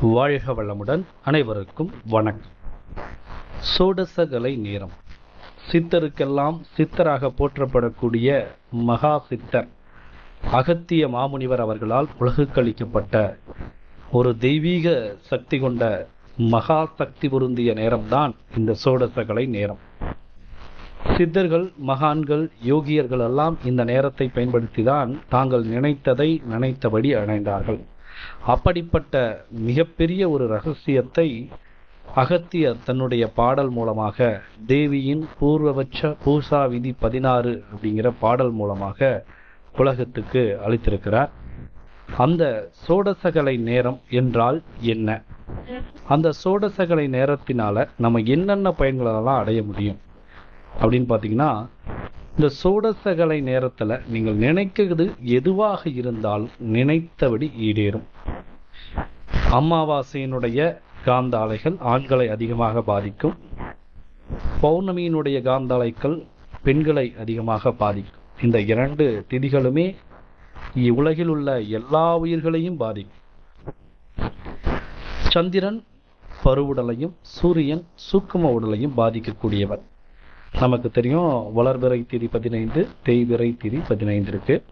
வாழ்க வளமுடன் அனைவருக்கும் வணக்கம். சோடசகலை நேரம். சித்தருக்கெல்லாம் சித்தராக போற்றப்படக்கூடிய மகா சித்தர் அகத்திய மாமுனிவர் அவர்களால் உலகுக்களிக்கப்பட்ட ஒரு தெய்வீக சக்தி கொண்ட மகா சக்தி பொருந்திய நேரம்தான் இந்த சோடசகலை நேரம். சித்தர்கள் மகான்கள் யோகியர்கள் எல்லாம் இந்த நேரத்தை பயன்படுத்தி தான் தாங்கள் நினைத்ததை நினைத்தபடி அடைந்தார்கள். அப்படிப்பட்ட மிகப்பெரிய ஒரு ரகசியத்தை அகத்தியர் தன்னுடைய பாடல் மூலமாக தேவியின் பூர்வபட்ச பூசா விதி பதினாறு அப்படிங்கிற பாடல் மூலமாக உலகத்துக்கு அளித்திருக்கிறார். அந்த சோடசகலை நேரம் என்றால் என்ன? அந்த சோடசகலை நேரத்தினால நம்ம என்னென்ன பயன்களெல்லாம் அடைய முடியும்? அப்படின்னு பார்த்தீங்கன்னா இந்த சோடசகலை நேரத்தில் நீங்கள் நினைக்கிறது எதுவாக இருந்தால் நினைத்தபடி ஈடேறும். அமாவாசையினுடைய காந்த அலைகள் ஆண்களை அதிகமாக பாதிக்கும். பௌர்ணமியினுடைய காந்த அலைகள் பெண்களை அதிகமாக பாதிக்கும். இந்த இரண்டு திதிகளுமே உலகில் உள்ள எல்லா உயிர்களையும் பாதிக்கும். சந்திரன் பருவுடலையும் சூரியன் சூக்கும உடலையும் பாதிக்கக்கூடியவர் நமக்கு தெரியும் வளர்பிறை திதி பதினைந்து தேய்பிறை திதி பதினைந்து இருக்கு.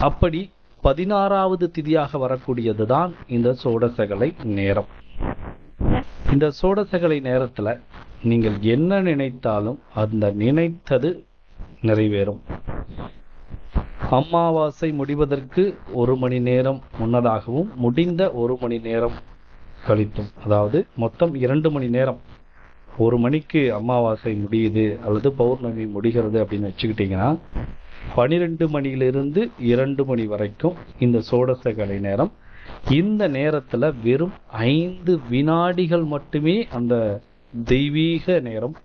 அப்படி பதினாறாவது திதியாக வரக்கூடியது தான் இந்த சோடசகலை நேரம். இந்த சோடசகலை நேரத்துல நீங்கள் என்ன நினைத்தாலும் அந்த நினைத்தது நிறைவேறும். அமாவாசை முடிவதற்கு ஒரு மணி நேரம் முன்னதாகவும் முடிந்த ஒரு மணி நேரம் கழித்தும். அதாவது மொத்தம் இரண்டு மணி நேரம். ஒரு மணிக்கு அமாவாசை முடியுது அல்லது பௌர்ணமி முடிகிறது அப்படின்னு வச்சுக்கிட்டிங்கன்னா பனிரெண்டு மணியிலிருந்து இரண்டு மணி வரைக்கும் இந்த சோடசகலை நேரம். இந்த நேரத்தில் வெறும் ஐந்து வினாடிகள் மட்டுமே அந்த தெய்வீக நேரம்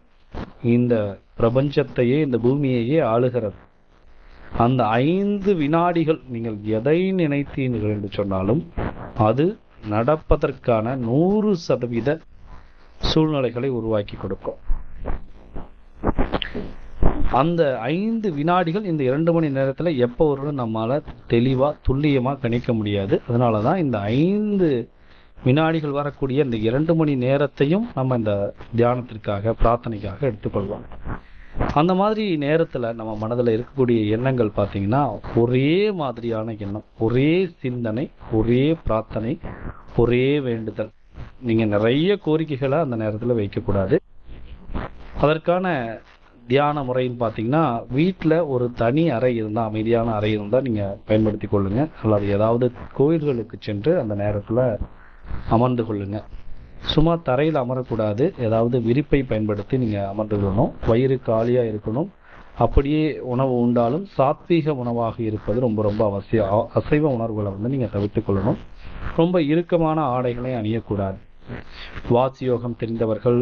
இந்த பிரபஞ்சத்தையே இந்த பூமியையே ஆளுகிறது. அந்த ஐந்து வினாடிகள் நீங்கள் எதை நினைத்தீர்கள் என்று சொன்னாலும் அது நடப்பதற்கான நூறு சதவீத சூழ்நிலைகளை உருவாக்கி கொடுக்கும். அந்த ஐந்து வினாடிகள் இந்த இரண்டு மணி நேரத்தில் எப்போ வரும்னு நம்மளால் தெளிவாக துல்லியமாக கணிக்க முடியாது. அதனால தான் இந்த ஐந்து வினாடிகள் வரக்கூடிய இந்த இரண்டு மணி நேரத்தையும் நம்ம இந்த தியானத்திற்காக பிரார்த்தனைக்காக எடுத்துக்கொள்வோம். அந்த மாதிரி நேரத்தில் நம்ம மனதில் இருக்கக்கூடிய எண்ணங்கள் பார்த்தீங்கன்னா ஒரே மாதிரியான எண்ணம் ஒரே சிந்தனை ஒரே பிரார்த்தனை ஒரே வேண்டுதல். நீங்கள் நிறைய கோரிக்கைகளை அந்த நேரத்தில் வைக்கக்கூடாது. அதற்கான தியான முறைன்னு பார்த்தீங்கன்னா வீட்டில் ஒரு தனி அறை இருந்தால் அமைதியான அறை இருந்தால் நீங்கள் பயன்படுத்தி கொள்ளுங்கள் அல்லது ஏதாவது கோயில்களுக்கு சென்று அந்த நேரத்தில் அமர்ந்து கொள்ளுங்க. சும்மா தரையில் அமரக்கூடாது. ஏதாவது விரிப்பை பயன்படுத்தி நீங்கள் அமர்ந்து கொள்ளணும். வயிறு காலியாக இருக்கணும். அப்படியே உணவு உண்டாலும் சாத்வீக உணவாக இருப்பது ரொம்ப ரொம்ப அவசியம். அசைவ உணர்வுகளை வந்து நீங்கள் தவிர்த்து கொள்ளணும். ரொம்ப இறுக்கமான ஆடைகளை அணியக்கூடாது. வாசி யோகம் தெரிந்தவர்கள்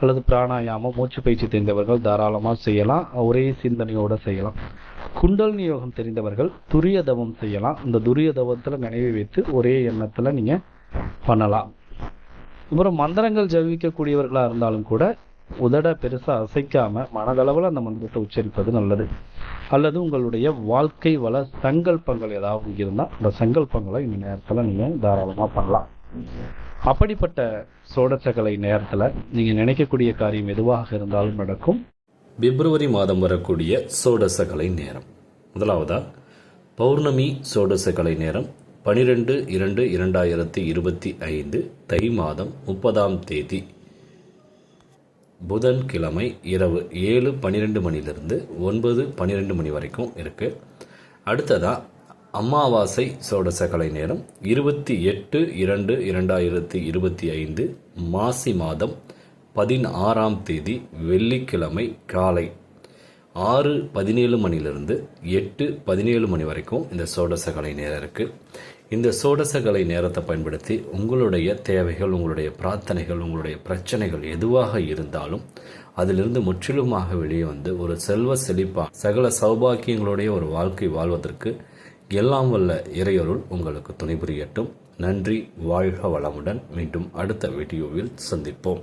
அல்லது பிராணாயாமம் மூச்சு பயிற்சி தெரிந்தவர்கள் தாராளமாக செய்யலாம். ஒரே சிந்தனையோடு செய்யலாம். குண்டலினி யோகம் தெரிந்தவர்கள் துரிய தவம் செய்யலாம். இந்த துரிய தவத்தில் நினைவு வைத்து ஒரே எண்ணத்தில் நீங்கள் பண்ணலாம். அப்புறம் மந்திரங்கள் ஜபிக்கக்கூடியவர்களாக இருந்தாலும் கூட உதட பெருசாக அசைக்காம மனதளவில் அந்த மந்திரத்தை உச்சரிப்பது நல்லது. அல்லது உங்களுடைய வாழ்க்கை வள சங்கல்பங்கள் ஏதாவது இருந்தால் அந்த சங்கல்பங்களை இந்த நேரத்தில் நீங்கள் தாராளமாக பண்ணலாம். அப்படிப்பட்ட சோடசகலை நேரத்தில் நீங்கள் நினைக்கக்கூடிய காரியம் எதுவாக இருந்தாலும் நடக்கும். பிப்ரவரி மாதம் வரக்கூடிய சோடசகலை நேரம். முதலாவதா பௌர்ணமி சோடசகலை நேரம் பனிரெண்டு இரண்டு இரண்டாயிரத்தி இருபத்தி ஐந்து தை மாதம் முப்பதாம் தேதி. புதன்கிழமை இரவு ஏழு பன்னிரெண்டு மணிலிருந்து ஒன்பது பன்னிரெண்டு மணி வரைக்கும் இருக்குது அடுத்ததாக அமாவாசை சோடசகலை நேரம் இருபத்தி எட்டு இரண்டு இரண்டாயிரத்தி இருபத்தி ஐந்து மாசி மாதம் பதினாறாம் தேதி வெள்ளிக்கிழமை காலை ஆறு பதினேழு மணிலிருந்து எட்டு பதினேழு மணி வரைக்கும் இந்த சோடசகலை நேரம் இருக்குது இந்த சோடசகலை நேரத்தை பயன்படுத்தி உங்களுடைய தேவைகள் உங்களுடைய பிரார்த்தனைகள் உங்களுடைய பிரச்சனைகள் எதுவாக இருந்தாலும் அதிலிருந்து முற்றிலுமாக வெளியே வந்து ஒரு செல்வ செழிப்பாக சகல சௌபாக்கியங்களுடைய ஒரு வாழ்க்கை வாழ்வதற்கு எல்லாம் வல்ல இறையொருள் உங்களுக்கு துணை புரியட்டும் நன்றி வாழ்க வளமுடன் மீண்டும் அடுத்த வீடியோவில் சந்திப்போம்.